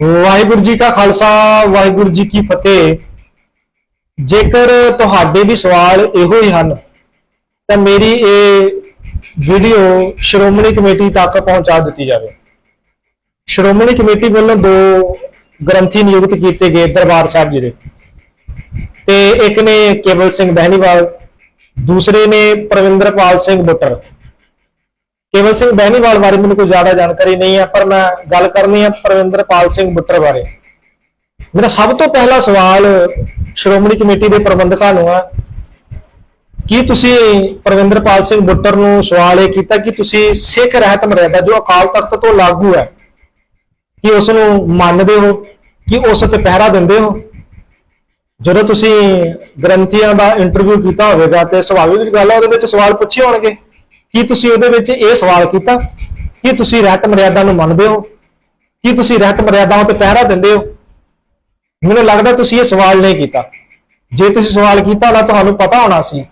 ਵਾਹਿਗੁਰੂ ਜੀ ਕਾ ਖਾਲਸਾ, ਵਾਹਿਗੁਰੂ ਜੀ ਕੀ ਫਤਿਹ। ਜੇਕਰ ਤੁਹਾਡੇ ਵੀ ਸਵਾਲ ਇਹੋ ਹੀ ਹਨ, ਤਾਂ ਮੇਰੀ ਇਹ ਵੀਡੀਓ ਸ਼੍ਰੋਮਣੀ ਕਮੇਟੀ ਤੱਕ ਪਹੁੰਚਾ ਦਿੱਤੀ ਜਾਵੇ। ਸ਼੍ਰੋਮਣੀ ਕਮੇਟੀ ਵੱਲੋਂ ਦੋ ਗ੍ਰੰਥੀ ਨਿਯੁਕਤ ਕੀਤੇ ਗਏ ਦਰਬਾਰ ਸਾਹਿਬ ਜੀ ਦੇ। ਤੇ ਇੱਕ ਨੇ ਕੇਵਲ ਸਿੰਘ ਬਹਿਨੀਵਾਲ, ਦੂਸਰੇ ਨੇ ਪ੍ਰਵਿੰਦਰਪਾਲ ਸਿੰਘ ਬੁੱਟਰ। ਕੇਵਲ ਸਿੰਘ ਬਹਿਨੀਵਾਲ ਬਾਰੇ ਮੈਨੂੰ ਕੋਈ ਜ਼ਿਆਦਾ ਜਾਣਕਾਰੀ ਨਹੀਂ ਹੈ, ਪਰ ਮੈਂ ਗੱਲ ਕਰਨੀ ਹੈ ਪ੍ਰਵਿੰਦਰਪਾਲ ਸਿੰਘ ਬੁੱਟਰ ਬਾਰੇ। ਮੇਰਾ ਸਭ ਤੋਂ ਪਹਿਲਾ ਸਵਾਲ ਸ਼੍ਰੋਮਣੀ ਕਮੇਟੀ ਦੇ ਪ੍ਰਬੰਧਕਾਂ ਨੂੰ ਹੈ। ਕੀ ਤੁਸੀਂ ਪ੍ਰਵਿੰਦਰਪਾਲ ਸਿੰਘ ਬੁੱਟਰ ਨੂੰ ਸਵਾਲ ਇਹ ਕੀਤਾ ਕਿ ਤੁਸੀਂ ਸਿੱਖ ਰਹਿਤ ਮਰਿਆਦਾ ਜੋ ਅਕਾਲ ਤਖਤ ਤੋਂ ਲਾਗੂ ਹੈ, ਕਿ ਉਸ ਨੂੰ ਮੰਨਦੇ ਹੋ, ਕਿ ਉਸ ਤੇ ਪਹਿਰਾ ਦਿੰਦੇ ਹੋ? ਜਦੋਂ ਤੁਸੀਂ ਗ੍ਰੰਥੀਆਂ ਦਾ ਇੰਟਰਵਿਊ ਕੀਤਾ ਹੋਵੇਗਾ ਤੇ ਸੁਭਾਵਿਕ ਗੱਲ ਹੈ ਉਹਦੇ ਵਿੱਚ ਸਵਾਲ ਪੁੱਛੇ ਹੋਣਗੇ। ਕੀ ਤੁਸੀਂ ਉਹਦੇ ਵਿੱਚ ਇਹ ਸਵਾਲ ਕੀਤਾ? ਕਿ ਤੁਸੀਂ ਰਹਿਤ ਮਰਿਆਦਾ ਨੂੰ ਮੰਨਦੇ ਹੋ? ਕੀ ਤੁਸੀਂ ਰਹਿਤ ਮਰਿਆਦਾਵਾਂ ਤੇ ਪਹਿਰਾ ਦਿੰਦੇ ਹੋ? ਮੈਨੂੰ ਲੱਗਦਾ ਤੁਸੀਂ ਇਹ ਸਵਾਲ ਨਹੀਂ ਕੀਤਾ। ਜੇ ਤੁਸੀਂ ਸਵਾਲ ਕੀਤਾ ਤਾਂ ਤੁਹਾਨੂੰ ਪਤਾ ਹੋਣਾ ਸੀ।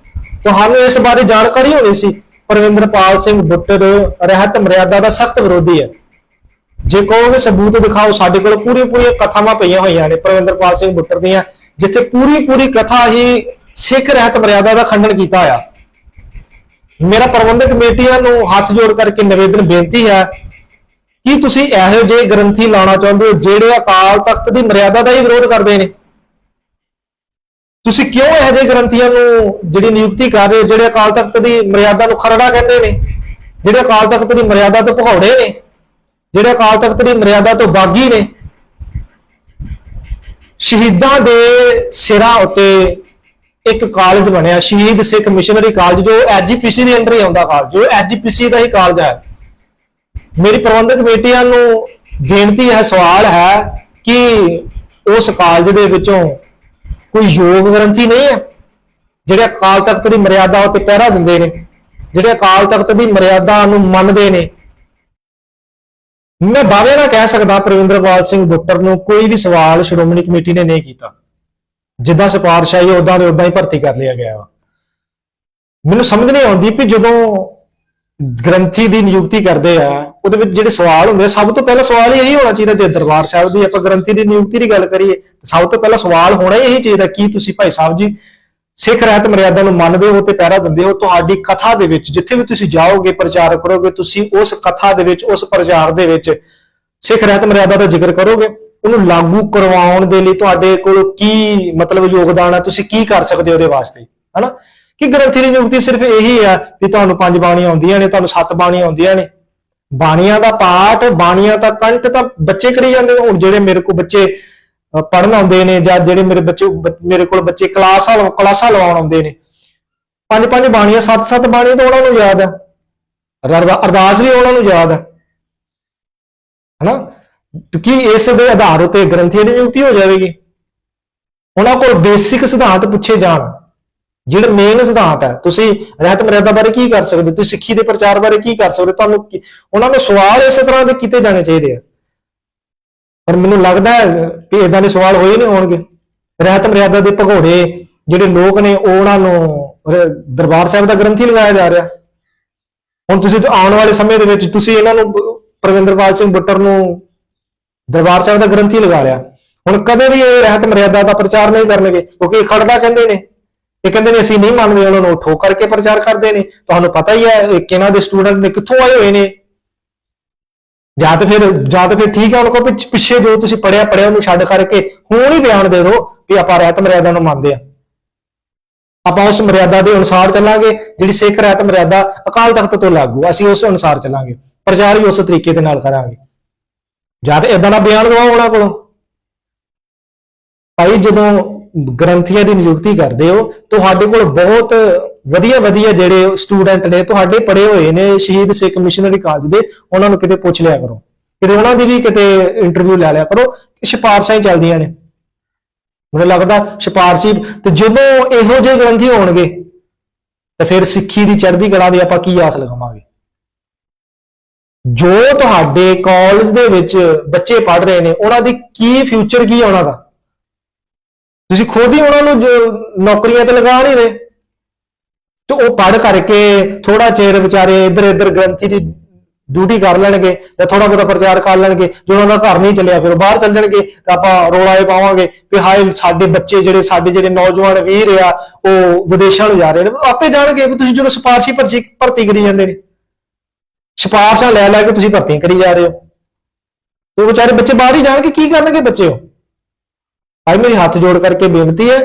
ਤੁਹਾਨੂੰ ਇਸ ਬਾਰੇ ਜਾਣਕਾਰੀ ਹੋਣੀ ਸੀ। ਪ੍ਰਵਿੰਦਰਪਾਲ ਸਿੰਘ ਬੁੱਟਰ ਰਹਿਤ ਮਰਿਆਦਾ ਦਾ ਸਖਤ ਵਿਰੋਧੀ ਹੈ। ਜੇ ਕਹੋਗੇ ਸਬੂਤ ਦਿਖਾਓ, ਸਾਡੇ ਕੋਲ ਪੂਰੀ ਪੂਰੀਆਂ ਕਥਾਵਾਂ ਪਈਆਂ ਹੋਈਆਂ ਨੇ ਪ੍ਰਵਿੰਦਰਪਾਲ ਸਿੰਘ ਬੁੱਟਰ ਦੀਆਂ, ਜਿੱਥੇ ਪੂਰੀ ਪੂਰੀ ਕਥਾ ਹੀ ਸਿੱਖ ਰਹਿਤ ਮਰਿਆਦਾ ਦਾ ਖੰਡਨ ਕੀਤਾ ਹੋਇਆ। ਮੇਰਾ ਪ੍ਰਬੰਧਕ ਕਮੇਟੀਆਂ ਨੂੰ ਹੱਥ ਜੋੜ ਕਰਕੇ ਨਿਵੇਦਨ ਬੇਨਤੀ ਹੈ ਕਿ ਤੁਸੀਂ ਇਹੋ ਜਿਹੇ ਗ੍ਰੰਥੀ ਲਾਉਣਾ ਚਾਹੁੰਦੇ ਹੋ ਜਿਹੜੇ ਅਕਾਲ ਤਖਤ ਦੀ ਮਰਿਆਦਾ ਦਾ ਹੀ ਵਿਰੋਧ ਕਰਦੇ ਨੇ। ਤੁਸੀਂ ਕਿਉਂ ਇਹੋ ਜਿਹੇ ਗ੍ਰੰਥੀਆਂ ਨੂੰ ਜਿਹੜੀ ਨਿਯੁਕਤੀ ਕਰ ਰਹੇ ਹੋ, ਜਿਹੜੇ ਅਕਾਲ ਤਖਤ ਦੀ ਮਰਿਆਦਾ ਨੂੰ ਖਰੜਾ ਕਹਿੰਦੇ ਨੇ, ਜਿਹੜੇ ਅਕਾਲ ਤਖਤ ਦੀ ਮਰਿਆਦਾ ਤੋਂ ਭਗੌੜੇ ਨੇ, ਜਿਹੜੇ ਅਕਾਲ ਤਖਤ ਦੀ ਮਰਿਆਦਾ ਤੋਂ ਬਾਗੀ ਨੇ। ਸ਼ਹੀਦਾਂ ਦੇ ਸਿਰਾਂ ਉੱਤੇ ਇੱਕ ਕਾਲਜ ਬਣਿਆ, ਸ਼ਹੀਦ ਸਿੱਖ ਮਿਸ਼ਨਰੀ ਕਾਲਜ, ਜੋ ਐਜੀਪੀਸੀ ਦੇ ਅੰਡਰ ਹੀ ਆਉਂਦਾ ਕਾਲਜ, ਜੋ ਐਜੀਪੀਸੀ ਦਾ ਹੀ ਕਾਲਜ ਹੈ। ਮੇਰੀ ਪ੍ਰਬੰਧਕ ਕਮੇਟੀਆਂ ਨੂੰ ਬੇਨਤੀ ਹੈ, ਸਵਾਲ ਹੈ ਕਿ ਉਸ ਕਾਲਜ ਦੇ ਵਿੱਚੋਂ ਕੋਈ ਯੋਗ ਗ੍ਰੰਥੀ ਨਹੀਂ ਹੈ, ਜਿਹੜੇ ਅਕਾਲ ਤਖਤ ਦੀ ਮਰਿਆਦਾ ਉੱਤੇ ਪਹਿਰਾ ਦਿੰਦੇ ਨੇ, ਜਿਹੜੇ ਅਕਾਲ ਤਖਤ ਦੀ ਮਰਿਆਦਾ ਨੂੰ ਮੰਨਦੇ ਨੇ। ਮੈਂ ਦਾਅਵੇ ਨਾਲ ਕਹਿ ਸਕਦਾ ਪ੍ਰਵਿੰਦਰਪਾਲ ਸਿੰਘ ਬੁੱਟਰ ਨੂੰ ਕੋਈ ਵੀ ਸਵਾਲ ਸ਼੍ਰੋਮਣੀ ਕਮੇਟੀ ਨੇ ਨਹੀਂ ਕੀਤਾ। ਜਿੱਦਾਂ ਸਿਫਾਰਿਸ਼ ਆਈ ਉਦਾਂ ਦੇ ਉਦਾਂ ਹੀ ਭਰਤੀ ਕਰ ਲਿਆ ਗਿਆ ਵਾ। ਮੈਨੂੰ ਸਮਝ ਨਹੀਂ ਆਉਂਦੀ ਕਿ ਜਦੋਂ ਗ੍ਰੰਥੀ ਦੀ ਨਿਯੁਕਤੀ ਕਰਦੇ ਆ, ਉਹਦੇ ਵਿੱਚ ਜਿਹੜੇ ਸਵਾਲ ਹੁੰਦੇ ਆ, ਸਭ ਤੋਂ ਪਹਿਲਾ ਸਵਾਲ ਹੀ ਇਹੀ ਹੋਣਾ ਚਾਹੀਦਾ ਜੇ ਦਰਬਾਰ ਸਾਹਿਬ ਦੀ ਆਪਾਂ ਗ੍ਰੰਥੀ ਦੀ ਨਿਯੁਕਤੀ ਦੀ ਗੱਲ ਕਰੀਏ, ਤਾਂ ਸਭ ਤੋਂ ਪਹਿਲਾ ਸਵਾਲ ਹੋਣਾ ਹੀ ਇਹੀ ਚਾਹੀਦਾ, ਕੀ ਤੁਸੀਂ ਭਾਈ ਸਾਹਿਬ ਜੀ ਸਿੱਖ ਰਹਿਤ ਮਰਿਆਦਾ ਨੂੰ ਮੰਨਦੇ ਹੋ ਤੇ ਪਹਿਰਾ ਦਿੰਦੇ ਹੋ? ਤੁਹਾਡੀ ਕਥਾ ਦੇ ਵਿੱਚ, ਜਿੱਥੇ ਵੀ ਤੁਸੀਂ ਜਾਓਗੇ, ਪ੍ਰਚਾਰ ਕਰੋਗੇ, ਤੁਸੀਂ ਉਸ ਕਥਾ ਦੇ ਵਿੱਚ, ਉਸ ਪ੍ਰਚਾਰ ਦੇ ਵਿੱਚ ਸਿੱਖ ਰਹਿਤ ਮਰਿਆਦਾ ਦਾ ਜ਼ਿਕਰ ਕਰੋਗੇ। ਉਹਨੂੰ ਲਾਗੂ ਕਰਵਾਉਣ ਦੇ ਲਈ ਤੁਹਾਡੇ ਕੋਲ ਕੀ ਮਤਲਬ ਯੋਗਦਾਨ ਹੈ ਤੁਸੀਂ ਕੀ ਕਰ ਸਕਦੇ ਹੋ ਉਹਦੇ ਵਾਸਤੇ? ਹਨਾ? ਕਿ ਗ੍ਰੰਥੀ ਦੀ ਨਿਯੁਕਤੀ ਸਿਰਫ ਇਹੀ ਆ ਕਿ ਤੁਹਾਨੂੰ ਪੰਜ ਬਾਣੀਆਂ ਆਉਂਦੀਆਂ ਨੇ, ਤੁਹਾਨੂੰ ਸੱਤ ਬਾਣੀਆਂ ਆਉਂਦੀਆਂ ਨੇ। ਬਾਣੀਆਂ ਦਾ ਪਾਠ, ਬਾਣੀਆਂ ਦਾ ਕੰਠ ਤਾਂ ਬੱਚੇ ਕਰੀ ਜਾਂਦੇ ਨੇ। ਹੁਣ ਜਿਹੜੇ ਮੇਰੇ ਕੋਲ ਬੱਚੇ ਪੜਨ ਆਉਂਦੇ ਨੇ ਜਾਂ ਜਿਹੜੇ ਮੇਰੇ ਬੱਚੇ, ਮੇਰੇ ਕੋਲ ਬੱਚੇ ਕਲਾਸਾਂ ਲਵਾ- ਕਲਾਸਾਂ ਲਵਾਉਣ ਆਉਂਦੇ ਨੇ। ਪੰਜ ਪੰਜ ਬਾਣੀਆਂ, ਸੱਤ ਸੱਤ ਬਾਣੀਆਂ ਤਾਂ ਉਹਨਾਂ ਨੂੰ ਯਾਦ ਆ। ਅਰਦਾਸ ਵੀ ਉਹਨਾਂ ਨੂੰ ਯਾਦ ਆ। ਹਨਾ? ਕੀ ਇਸ ਦੇ ਆਧਾਰ ਉਤੇ ਗ੍ਰੰਥੀਆਂ ਦੀ ਨਿਯੁਕਤੀ ਹੋ ਜਾਵੇਗੀ। ਉਹਨਾਂ ਕੋਲ ਬੇਸਿਕ ਸਿਧਾਂਤ ਪੁੱਛੇ ਜਾਣ। ਜਿਹੜੇ ਮੇਨ ਸਿਧਾਂਤ ਹੈ, ਤੁਸੀਂ ਰਹਿਤ ਮਰਿਆਦਾ ਬਾਰੇ ਕੀ ਕਰ ਸਕਦੇ ਤੁਸੀਂ ਸਿੱਖੀ ਦੇ ਪ੍ਰਚਾਰ ਬਾਰੇ ਕੀ ਕਰ ਸਕਦੇ ਤੁਹਾਨੂੰ ਉਹਨਾਂ ਨੂੰ ਸਵਾਲ ਇਸ ਤਰ੍ਹਾਂ ਦੇ ਕੀਤੇ ਜਾਣੇ ਚਾਹੀਦੇ ਆ। ਪਰ ਮੈਨੂੰ ਲੱਗਦਾ ਹੈ ਕਿ ਇਦਾਂ ਦੇ ਸਵਾਲ ਹੋਏ ਨਹੀਂ ਹੋਣਗੇ। ਰਹਿਤ ਮਰਿਆਦਾ ਦੇ ਭਗੌੜੇ ਜਿਹੜੇ ਲੋਕ ਨੇ, ਉਹ ਉਹਨਾਂ ਨੂੰ ਦਰਬਾਰ ਸਾਹਿਬ ਦਾ ਗ੍ਰੰਥੀ ਲਗਾਇਆ ਜਾ ਰਿਹਾ। ਹੁਣ ਤੁਸੀਂ ਆਉਣ ਵਾਲੇ ਸਮੇਂ ਦੇ ਵਿੱਚ ਤੁਸੀਂ ਇਹਨਾਂ ਨੂੰ ਬ- ਪ੍ਰਵਿੰਦਰਪਾਲ ਸਿੰਘ ਬੁੱਟਰ ਨੂੰ ਦਰਬਾਰ ਸਾਹਿਬ ਦਾ ਗ੍ਰੰਥੀ ਲਗਾ ਲਿਆ। ਹੁਣ ਕਦੇ ਵੀ ਇਹ ਰਹਿਤ ਮਰਿਆਦਾ ਦਾ ਪ੍ਰਚਾਰ ਨਹੀਂ ਕਰਨਗੇ, ਕਿਉਂਕਿ ਇਹ ਖੜਦਾ ਕਹਿੰਦੇ ਨੇ। ਇਹ ਕਹਿੰਦੇ ਨੇ, ਅਸੀਂ ਨਹੀਂ ਮੰਨਦੇ, ਉਹਨਾਂ ਨੂੰ ਠੋਕ ਕਰਕੇ ਪ੍ਰਚਾਰ ਕਰਦੇ ਨੇ। ਤੁਹਾਨੂੰ ਪਤਾ ਹੀ ਹੈ, ਇਹ ਕਿਹਨਾਂ ਦੇ ਸਟੂਡੈਂਟ ਨੇ, ਕਿੱਥੋਂ ਆਏ ਹੋਏ ਨੇ। ਜਾਂ ਤਾਂ ਫਿਰ, ਜਾਂ ਤਾਂ ਫਿਰ ਠੀਕ ਹੈ, ਉਹਨਾਂ ਕੋਲ ਪਿੱਛ- ਪਿੱਛੇ ਜੋ ਤੁਸੀਂ ਪੜਿਆ ਪੜਿਆ ਉਹਨੂੰ ਛੱਡ ਕਰਕੇ ਹੁਣ ਹੀ ਬਿਆਨ ਦੇ ਦਿਓ ਵੀ ਆਪਾਂ ਰਹਿਤ ਮਰਿਆਦਾ ਨੂੰ ਮੰਨਦੇ ਆ ਆਪਾਂ ਉਸ ਮਰਿਆਦਾ ਦੇ ਅਨੁਸਾਰ ਚੱਲਾਂਗੇ, ਜਿਹੜੀ ਸਿੱਖ ਰਹਿਤ ਮਰਿਆਦਾ ਅਕਾਲ ਤਖਤ ਤੋਂ ਲਾਗੂ ਅਸੀਂ ਉਸ ਅਨੁਸਾਰ ਚੱਲਾਂਗੇ। ਪ੍ਰਚਾਰ ਵੀ ਉਸ ਤਰੀਕੇ ਦੇ ਨਾਲ ਕਰਾਂਗੇ। ਜਾਂ ਤਾਂ ਇਦਾਂ ਦਾ ਬਿਆਨ ਦਵਾਓ ਉਹਨਾਂ ਕੋਲੋਂ। ਭਾਈ, ਜਦੋਂ ਗ੍ਰੰਥੀਆਂ ਦੀ ਨਿਯੁਕਤੀ ਕਰਦੇ ਹੋ, ਤੁਹਾਡੇ ਕੋਲ ਬਹੁਤ ਵਧੀਆ ਵਧੀਆ ਜਿਹੜੇ ਸਟੂਡੈਂਟ ਨੇ, ਤੁਹਾਡੇ ਪੜ੍ਹੇ ਹੋਏ ਨੇ, ਸ਼ਹੀਦ ਸਿੱਖ ਮਿਸ਼ਨਰੀ ਕਾਲਜ ਦੇ, ਉਹਨਾਂ ਨੂੰ ਕਿਤੇ ਪੁੱਛ ਲਿਆ ਕਰੋ। ਕਿਤੇ ਉਹਨਾਂ ਦੀ ਵੀ ਕਿਤੇ ਇੰਟਰਵਿਊ ਲੈ ਲਿਆ ਕਰੋ ਕਿ ਸਿਫਾਰਸ਼ਾਂ ਹੀ ਚੱਲਦੀਆਂ ਨੇ। ਮੈਨੂੰ ਲੱਗਦਾ ਸਿਫਾਰਸ਼ੀ ਤੇ ਜਦੋਂ ਇਹੋ ਜਿਹੇ ਗ੍ਰੰਥੀ ਹੋਣਗੇ, ਤਾਂ ਫਿਰ ਸਿੱਖੀ ਦੀ ਚੜ੍ਹਦੀ ਕਲਾ ਦੀ ਆਪਾਂ ਕੀ ਆਸ ਲਗਾਵਾਂਗੇ? ਜੋ ਤੁਹਾਡੇ ਕਾਲਜ ਦੇ ਵਿੱਚ ਬੱਚੇ ਪੜ੍ਹ ਰਹੇ ਨੇ, ਉਹਨਾਂ ਦੀ ਕੀ ਫਿਊਚਰ ਕੀ ਹੈ ਉਹਨਾਂ ਦਾ? ਤੁਸੀਂ ਖੁਦ ਹੀ ਉਹਨਾਂ ਨੂੰ ਨੌਕਰੀਆਂ ਤੇ ਲਗਾ ਨਹੀਂ ਰਹੇ। ਤੇ ਉਹ ਪੜ੍ਹ ਕਰਕੇ ਥੋੜਾ ਚਿਰ ਵਿਚਾਰੇ ਇੱਧਰ ਇੱਧਰ ਗ੍ਰੰਥੀ ਦੀ ਡਿਊਟੀ ਕਰ ਲੈਣਗੇ ਜਾਂ ਥੋੜਾ ਬਹੁਤਾ ਪ੍ਰਚਾਰ ਕਰ ਲੈਣਗੇ, ਜੋ ਉਹਨਾਂ ਦਾ ਘਰ ਨਹੀਂ ਚੱਲਿਆ, ਫਿਰ ਉਹ ਬਾਹਰ ਚੱਲ ਜਾਣਗੇ ਤਾਂ ਆਪਾਂ ਰੋਲਾ ਇਹ ਪਾਵਾਂਗੇ ਵੀ ਹਾਏ, ਸਾਡੇ ਬੱਚੇ ਜਿਹੜੇ, ਸਾਡੇ ਜਿਹੜੇ ਨੌਜਵਾਨ ਵੀਰ ਆ, ਉਹ ਵਿਦੇਸ਼ਾਂ ਨੂੰ ਜਾ ਰਹੇ ਨੇ। ਆਪੇ ਜਾਣਗੇ ਵੀ ਤੁਸੀਂ ਜਦੋਂ ਸਿਫਾਰਸ਼ੀ ਭਰਤੀ ਭਰਤੀ ਕਰੀ ਜਾਂਦੇ ਨੇ। ਸਿਫਾਰਸ਼ਾਂ ਲੈ ਲੈ ਕੇ ਤੁਸੀਂ ਭਰਤੀ ਕਰੀ ਜਾ ਰਹੇ ਹੋ। ਤੇ ਉਹ ਵਿਚਾਰੇ ਬੱਚੇ ਬਾਹਰ ਹੀ ਜਾਣਗੇ, ਕੀ ਕਰਨਗੇ ਬੱਚੇ ਉਹ? ਅੱਜ ਮੇਰੀ ਹੱਥ ਜੋੜ ਕਰਕੇ ਬੇਨਤੀ ਹੈ,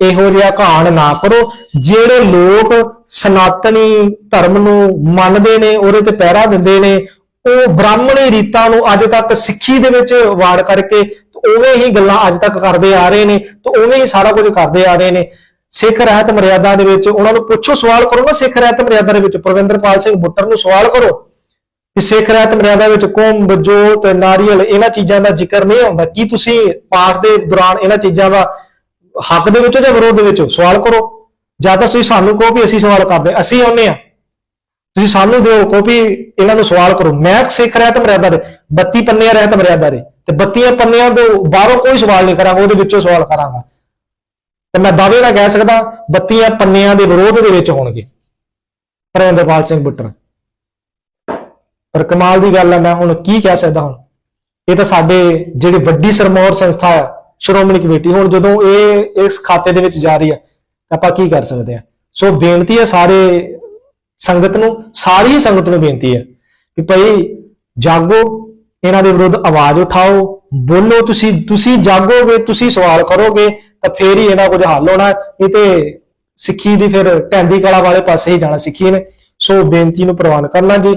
ਇਹੋ ਜਿਹਾ ਕਹਾਣ ਨਾ ਕਰੋ, ਜਿਹੜੇ ਲੋਕ ਸਨਾਤਨੀ ਧਰਮ ਨੂੰ ਮੰਨਦੇ ਨੇ, ਉਹਦੇ ਤੇ ਪਹਿਰਾ ਦਿੰਦੇ ਨੇ, ਉਹ ਬ੍ਰਾਹਮਣੀ ਰੀਤਾਂ ਨੂੰ ਅੱਜ ਤੱਕ ਸਿੱਖੀ ਦੇ ਵਿੱਚ ਵਾੜ ਕਰਕੇ ਉਵੇਂ ਹੀ ਗੱਲਾਂ ਅੱਜ ਤੱਕ ਕਰਦੇ ਆ ਰਹੇ ਨੇ, ਤੇ ਉਵੇਂ ਹੀ ਸਾਰਾ ਕੁਝ ਕਰਦੇ ਆ ਰਹੇ ਨੇ। ਸਿੱਖ ਰਹਿਤ ਮਰਿਆਦਾ ਦੇ ਵਿੱਚ ਉਹਨਾਂ ਨੂੰ ਪੁੱਛੋ, ਸਵਾਲ ਕਰੋ ਨਾ ਸਿੱਖ ਰਹਿਤ ਮਰਿਆਦਾ ਦੇ ਵਿੱਚ, ਪ੍ਰਵਿੰਦਰਪਾਲ ਸਿੰਘ ਬੁੱਟਰ ਨੂੰ ਸਵਾਲ ਕਰੋ। ਕਿ ਸਿੱਖ ਰਹਿਤ ਮਰਿਆਦਾ ਵਿੱਚ ਕੁੰਭ, ਜੋਤ, ਨਾਰੀਅਲ ਇਹਨਾਂ ਚੀਜ਼ਾਂ ਦਾ ਜ਼ਿਕਰ ਨਹੀਂ ਆਉਂਦਾ ਕੀ ਤੁਸੀਂ ਪਾਠ ਦੇ ਦੌਰਾਨ ਇਹਨਾਂ ਚੀਜ਼ਾਂ ਦਾ ਹੱਕ ਦੇ ਵਿੱਚੋਂ ਜਾਂ ਵਿਰੋਧ ਦੇ ਵਿੱਚੋਂ ਸਵਾਲ ਕਰੋ? ਜਾਂ ਤਾਂ ਤੁਸੀਂ ਸਾਨੂੰ ਕਹੋ ਵੀ ਅਸੀਂ ਸਵਾਲ ਕਰਦੇ ਅਸੀਂ ਆਉਂਦੇ ਆ ਤੁਸੀਂ ਸਾਨੂੰ ਦਿਓ, ਕਹੋ ਵੀ ਇਹਨਾਂ ਨੂੰ ਸਵਾਲ ਕਰੋ। ਮੈਂ ਸਿੱਖ ਰਹਿਤ ਮਰਿਆਦਾ ਦੇ 32 ਪੰਨਿਆਂ ਰਹਿਤ ਮਰਿਆਦਾ ਦੇ ਤੇ 32 ਪੰਨਿਆਂ ਤੋਂ ਬਾਹਰੋਂ ਕੋਈ ਸਵਾਲ ਨਹੀਂ ਕਰਾਂਗਾ, ਉਹਦੇ ਵਿੱਚੋਂ ਸਵਾਲ ਕਰਾਂਗਾ। ਤੇ ਮੈਂ ਦਾਅਵੇ ਨਾਲ ਕਹਿ ਸਕਦਾ 32 ਪੰਨਿਆਂ ਦੇ ਵਿਰੋਧ ਦੇ ਵਿੱਚ ਹੋਣਗੇ। ਪਰਵਿੰਦਰਪਾਲ ਸਿੰਘ ਬੁੱਟਰ। ਪਰ ਕਮਾਲ ਦੀ ਗੱਲ ਹੈ ਮੈਂ ਹੁਣ ਕੀ ਕਹਿ ਸਕਦਾ ਹੁਣ? ਇਹ ਤਾਂ ਸਾਡੇ ਜਿਹੜੀ ਵੱਡੀ ਸਰਮੌਰ ਸੰਸਥਾ ਹੈ ਸ਼੍ਰੋਮਣੀ ਕਮੇਟੀ, ਹੁਣ ਜਦੋਂ ਇਹ, ਇਸ ਖਾਤੇ ਦੇ ਵਿੱਚ ਜਾ ਰਹੀ ਹੈ ਆਪਾਂ ਕੀ ਕਰ ਸਕਦੇ ਆ? ਸੋ ਬੇਨਤੀ ਹੈ ਸਾਰੇ ਸੰਗਤ ਨੂੰ, ਸਾਰੀ ਹੀ ਸੰਗਤ ਨੂੰ ਬੇਨਤੀ ਹੈ ਕਿ ਭਾਈ ਜਾਗੋ, ਇਹਨਾਂ ਦੇ ਵਿਰੁੱਧ ਆਵਾਜ਼ ਉਠਾਓ, ਬੋਲੋ ਤੁਸੀਂ ਤੁਸੀਂ ਜਾਗੋਗੇ, ਤੁਸੀਂ ਸਵਾਲ ਕਰੋਗੇ, ਤਾਂ ਫੇਰ ਹੀ ਇਹਦਾ ਕੁਝ ਹੱਲ ਹੋਣਾ। ਇਹ ਤੇ ਸਿੱਖੀ ਦੀ ਫਿਰ ਟੈਂਦੀ ਕਲਾ ਵਾਲੇ ਪਾਸੇ ਹੀ ਜਾਣਾ ਸਿੱਖੀ ਨੇ। ਸੋ ਬੇਨਤੀ ਨੂੰ ਪ੍ਰਵਾਨ ਕਰਨਾ ਜੀ।